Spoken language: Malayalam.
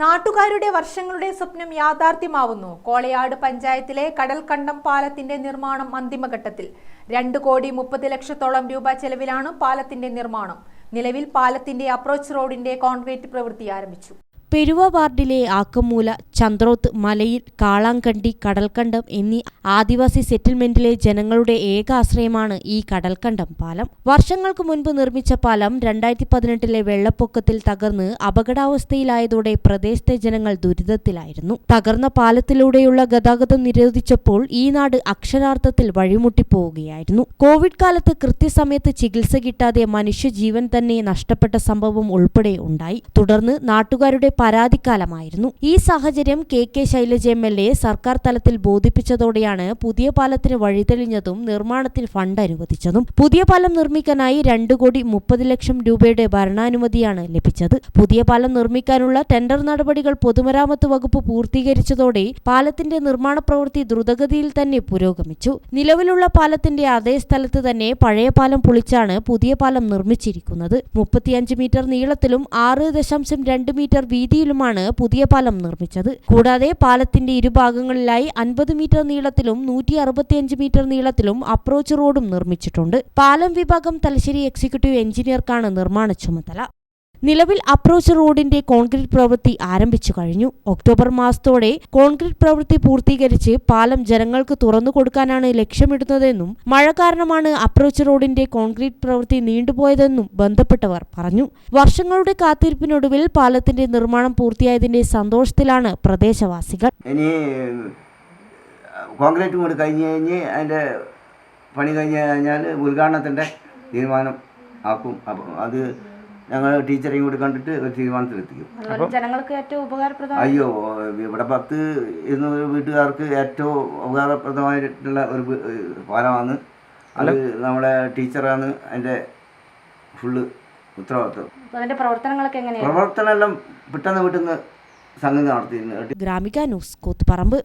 നാട്ടുകാരുടെ വർഷങ്ങളുടെ സ്വപ്നം യാഥാർത്ഥ്യമാവുന്നു. കോളയാട് പഞ്ചായത്തിലെ കടൽക്കണ്ടം പാലത്തിന്റെ നിർമ്മാണം അന്തിമഘട്ടത്തിൽ. രണ്ട് കോടി മുപ്പത് ലക്ഷത്തോളം രൂപ ചെലവിലാണ് പാലത്തിന്റെ നിർമ്മാണം. നിലവിൽ പാലത്തിന്റെ അപ്രോച്ച് റോഡിന്റെ കോൺക്രീറ്റ് പ്രവൃത്തി ആരംഭിച്ചു. പെരുവ വാർഡിലെ ആക്കമൂല ചന്ദ്രോത്ത് മലയിൽ കാളാങ്കണ്ടി കടൽക്കണ്ടം എന്നീ ആദിവാസി സെറ്റിൽമെന്റിലെ ജനങ്ങളുടെ ഏക ആശ്രയമാണ് ഈ കടൽക്കണ്ടം പാലം. വർഷങ്ങൾക്ക് മുൻപ് നിർമ്മിച്ച പാലം രണ്ടായിരത്തി പതിനെട്ടിലെ വെള്ളപ്പൊക്കത്തിൽ തകർന്ന് അപകടാവസ്ഥയിലായതോടെ പ്രദേശത്തെ ജനങ്ങൾ ദുരിതത്തിലായിരുന്നു. തകർന്ന പാലത്തിലൂടെയുള്ള ഗതാഗതം നിരോധിച്ചപ്പോൾ ഈ നാട് അക്ഷരാർത്ഥത്തിൽ വഴിമുട്ടിപ്പോവുകയായിരുന്നു. കോവിഡ് കാലത്ത് കൃത്യസമയത്ത് ചികിത്സ കിട്ടാതെ മനുഷ്യജീവൻ തന്നെ നഷ്ടപ്പെട്ട സംഭവം ഉൾപ്പെടെ ഉണ്ടായി. തുടർന്ന് നാട്ടുകാരുടെ പരാതിക്കാലമായിരുന്നു. ഈ സാഹചര്യം K K Shailaja M L A സർക്കാർ തലത്തിൽ ബോധിപ്പിച്ചതോടെയാണ് പുതിയ പാലത്തിന് വഴിതെളിഞ്ഞതും നിർമ്മാണത്തിൽ ഫണ്ട് അനുവദിച്ചതും. പുതിയ പാലം നിർമ്മിക്കാനായി രണ്ടു കോടി മുപ്പത് ലക്ഷം രൂപയുടെ ഭരണാനുമതിയാണ് ലഭിച്ചത്. പുതിയ പാലം നിർമ്മിക്കാനുള്ള ടെൻഡർ നടപടികൾ പൊതുമരാമത്ത് വകുപ്പ് പൂർത്തീകരിച്ചതോടെ പാലത്തിന്റെ നിർമ്മാണ പ്രവൃത്തി ദ്രുതഗതിയിൽ തന്നെ പുരോഗമിച്ചു. നിലവിലുള്ള പാലത്തിന്റെ അതേ സ്ഥലത്ത് തന്നെ പഴയ പാലം പൊളിച്ചാണ് പുതിയ പാലം നിർമ്മിച്ചിരിക്കുന്നത്. മുപ്പത്തിയഞ്ച് മീറ്റർ നീളത്തിലും ആറ് ദശാംശം രണ്ട് മീറ്റർ വീതിയിലുമാണ് പുതിയ പാലം നിർമ്മിച്ചത്. കൂടാതെ പാലത്തിന്റെ ഇരുഭാഗങ്ങളിലായി അൻപത് മീറ്റർ നീളത്തിലും നൂറ്റി അറുപത്തിയഞ്ച് മീറ്റർ നീളത്തിലും അപ്രോച്ച് റോഡും നിർമ്മിച്ചിട്ടുണ്ട്. പാലം വിഭാഗം തലശ്ശേരി എക്സിക്യൂട്ടീവ് എഞ്ചിനീയർക്കാണ് നിർമ്മാണ ചുമതല. നിലവിൽ അപ്രോച്ച് റോഡിന്റെ കോൺക്രീറ്റ് പ്രവൃത്തി ആരംഭിച്ചു കഴിഞ്ഞു. ഒക്ടോബർ മാസത്തോടെ കോൺക്രീറ്റ് പ്രവൃത്തി പൂർത്തീകരിച്ച് പാലം ജനങ്ങൾക്ക് തുറന്നു കൊടുക്കാനാണ് ലക്ഷ്യമിടുന്നതെന്നും മഴ കാരണമാണ് അപ്രോച്ച് റോഡിന്റെ കോൺക്രീറ്റ് പ്രവൃത്തി നീണ്ടുപോയതെന്നും ബന്ധപ്പെട്ടവർ പറഞ്ഞു. വർഷങ്ങളുടെ കാത്തിരിപ്പിനൊടുവിൽ പാലത്തിന്റെ നിർമ്മാണം പൂർത്തിയായതിന്റെ സന്തോഷത്തിലാണ് പ്രദേശവാസികൾ. ഇനി കോൺക്രീറ്റ് കൂടി കഴിഞ്ഞ് കഴിഞ്ഞ് അതിന്റെ പണി കഴിഞ്ഞ് കഴിഞ്ഞാൽ ഉദ്ഘാടനത്തിന്റെ തീരുമാനം ആക്കും. അപ്പം അത് ഞങ്ങൾ ടീച്ചറെയും കൂടി കണ്ടിട്ട് ഒരു തീരുമാനത്തിലെത്തിക്കും. ജനങ്ങൾക്ക് ഏറ്റവും ഉപകാരപ്രദം അയ്യോ ഇവിടെ പത്ത് എന്ന വീട്ടുകാർക്ക് ഏറ്റവും ഉപകാരപ്രദമായിട്ടുള്ള ഒരു പാലമാണ്. അത് നമ്മുടെ ടീച്ചറാണ് അതിന്റെ ഫുള്ള് ഉത്തരവാദിത്വം. അതിന്റെ പ്രവർത്തനങ്ങളൊക്കെ എങ്ങനെയാണ്? പ്രവർത്തനം എല്ലാം പെട്ടെന്ന് വീട്ടിൽ നിന്ന് സംഗതി നടത്തിയിരുന്നു ഗ്രാമിക ന്യൂസ് കൂത്തുപറമ്പ്.